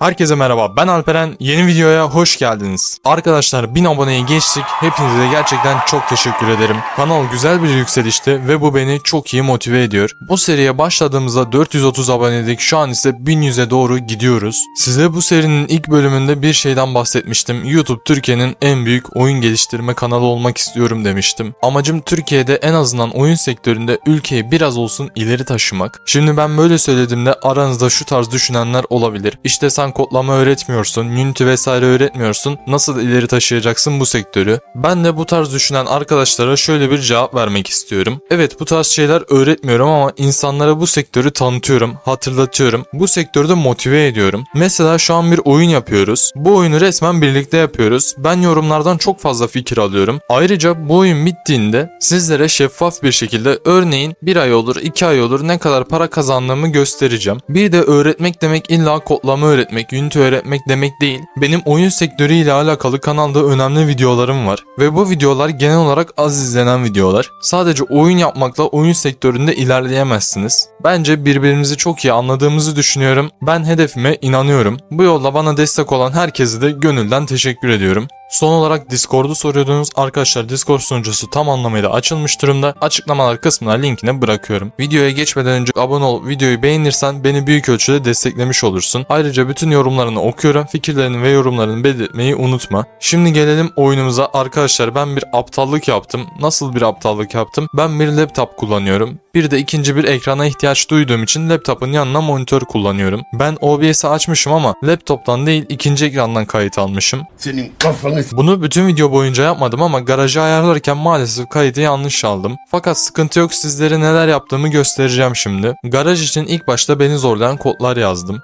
Herkese merhaba ben Alperen yeni videoya hoş geldiniz. Arkadaşlar 1000 aboneye geçtik hepinize gerçekten çok teşekkür ederim. Kanal güzel bir yükselişte ve bu beni çok iyi motive ediyor. Bu seriye başladığımızda 430 abonedik şu an ise 1100'e doğru gidiyoruz. Size bu serinin ilk bölümünde bir şeyden bahsetmiştim. YouTube Türkiye'nin en büyük oyun geliştirme kanalı olmak istiyorum demiştim. Amacım Türkiye'de en azından oyun sektöründe ülkeyi biraz olsun ileri taşımak. Şimdi ben böyle söylediğimde aranızda şu tarz düşünenler olabilir. İşte sen kodlama öğretmiyorsun, Unity vesaire öğretmiyorsun. Nasıl ileri taşıyacaksın bu sektörü? Ben de bu tarz düşünen arkadaşlara şöyle bir cevap vermek istiyorum. Evet bu tarz şeyler öğretmiyorum ama insanlara bu sektörü tanıtıyorum, hatırlatıyorum. Bu sektörde motive ediyorum. Mesela şu an bir oyun yapıyoruz. Bu oyunu resmen birlikte yapıyoruz. Ben yorumlardan çok fazla fikir alıyorum. Ayrıca bu oyun bittiğinde sizlere şeffaf bir şekilde örneğin bir ay olur, iki ay olur ne kadar para kazandığımı göstereceğim. Bir de öğretmek demek illa kodlama öğretmek, Unity öğretmek demek değil. Benim oyun sektörüyle alakalı kanalda önemli videolarım var. Ve bu videolar genel olarak az izlenen videolar. Sadece oyun yapmakla oyun sektöründe ilerleyemezsiniz. Bence birbirimizi çok iyi anladığımızı düşünüyorum. Ben hedefime inanıyorum. Bu yolda bana destek olan herkese de gönülden teşekkür ediyorum. Son olarak Discord'u soruyordunuz. Arkadaşlar Discord sunucusu tam anlamıyla açılmış durumda. Açıklamalar kısmına linkini bırakıyorum. Videoya geçmeden önce abone olup videoyu beğenirsen beni büyük ölçüde desteklemiş olursun. Ayrıca bütün yorumlarını okuyorum. Fikirlerini ve yorumlarını belirtmeyi unutma. Şimdi gelelim oyunumuza. Arkadaşlar ben bir aptallık yaptım. Nasıl bir aptallık yaptım? Ben bir laptop kullanıyorum. Bir de ikinci bir ekrana ihtiyaç duyduğum için laptopun yanına monitör kullanıyorum. Ben OBS'i açmışım ama laptoptan değil ikinci ekrandan kayıt almışım. Senin kafanı Bunu bütün video boyunca yapmadım ama garajı ayarlarken maalesef kaydı yanlış aldım. Fakat sıkıntı yok sizlere neler yaptığımı göstereceğim şimdi. Garaj için ilk başta beni zorlayan kodlar yazdım.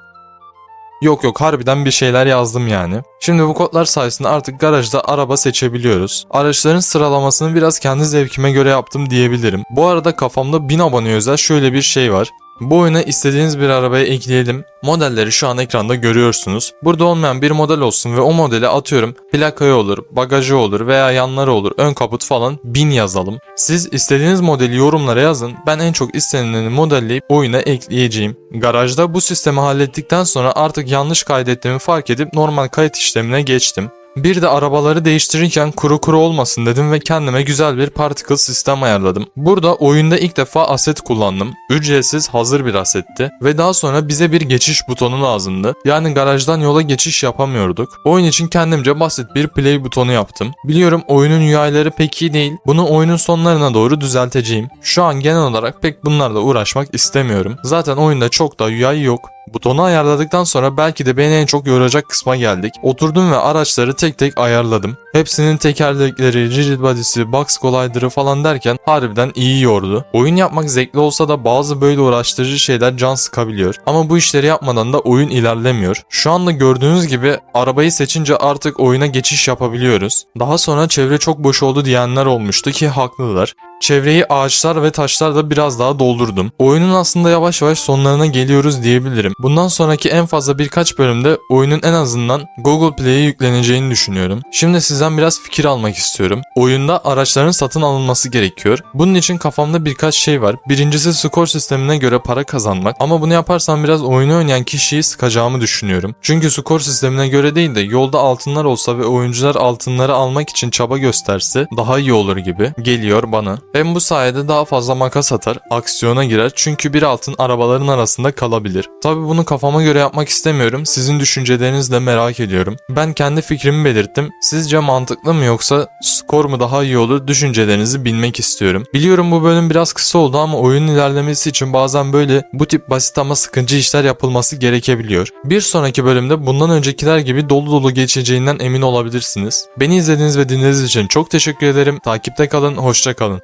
Yok yok harbiden bir şeyler yazdım yani. Şimdi bu kodlar sayesinde artık garajda araba seçebiliyoruz. Araçların sıralamasını biraz kendi zevkime göre yaptım diyebilirim. Bu arada kafamda 1000 abone özel şöyle bir şey var. Bu oyuna istediğiniz bir arabaya ekleyelim. Modelleri şu an ekranda görüyorsunuz. Burada olmayan bir model olsun ve o modeli atıyorum plakayı olur, bagajı olur veya yanları olur, ön kaput falan 1000 yazalım. Siz istediğiniz modeli yorumlara yazın. Ben en çok istenileni modelleyip oyuna ekleyeceğim. Garajda bu sistemi hallettikten sonra artık yanlış kaydettiğimi fark edip normal kayıt işlemine geçtim. Bir de arabaları değiştirirken kuru kuru olmasın dedim ve kendime güzel bir particle sistem ayarladım. Burada oyunda ilk defa aset kullandım. Ücretsiz hazır bir asetti ve daha sonra bize bir geçiş butonu lazımdı. Yani garajdan yola geçiş yapamıyorduk. Oyun için kendimce basit bir play butonu yaptım. Biliyorum oyunun UI'ları pek iyi değil. Bunu oyunun sonlarına doğru düzelteceğim. Şu an genel olarak pek bunlarla uğraşmak istemiyorum. Zaten oyunda çok da UI yok. Butonu ayarladıktan sonra belki de beni en çok yoracak kısma geldik. Oturdum ve araçları tek tek ayarladım. Hepsinin tekerlekleri, rigid body'si, box collider'ı falan derken harbiden iyi yordu. Oyun yapmak zevkli olsa da bazı böyle uğraştırıcı şeyler can sıkabiliyor. Ama bu işleri yapmadan da oyun ilerlemiyor. Şu anda gördüğünüz gibi arabayı seçince artık oyuna geçiş yapabiliyoruz. Daha sonra çevre çok boş oldu diyenler olmuştu ki haklılar. Çevreyi ağaçlar ve taşlarla biraz daha doldurdum. Oyunun aslında yavaş yavaş sonlarına geliyoruz diyebilirim. Bundan sonraki en fazla birkaç bölümde oyunun en azından Google Play'e yükleneceğini düşünüyorum. Şimdi sizden biraz fikir almak istiyorum. Oyunda araçların satın alınması gerekiyor. Bunun için kafamda birkaç şey var. Birincisi skor sistemine göre para kazanmak. Ama bunu yaparsam biraz oyunu oynayan kişiyi sıkacağımı düşünüyorum. Çünkü skor sistemine göre değil de yolda altınlar olsa ve oyuncular altınları almak için çaba gösterse daha iyi olur gibi geliyor bana. Hem bu sayede daha fazla makas atar, aksiyona girer çünkü bir altın arabaların arasında kalabilir. Tabi bunu kafama göre yapmak istemiyorum. Sizin düşüncelerinizi de merak ediyorum. Ben kendi fikrimi belirttim. Sizce mantıklı mı yoksa skor mu daha iyi olur düşüncelerinizi bilmek istiyorum. Biliyorum bu bölüm biraz kısa oldu ama oyunun ilerlemesi için bazen böyle bu tip basit ama sıkıcı işler yapılması gerekebiliyor. Bir sonraki bölümde bundan öncekiler gibi dolu dolu geçeceğinden emin olabilirsiniz. Beni izlediğiniz ve dinlediğiniz için çok teşekkür ederim. Takipte kalın, hoşça kalın.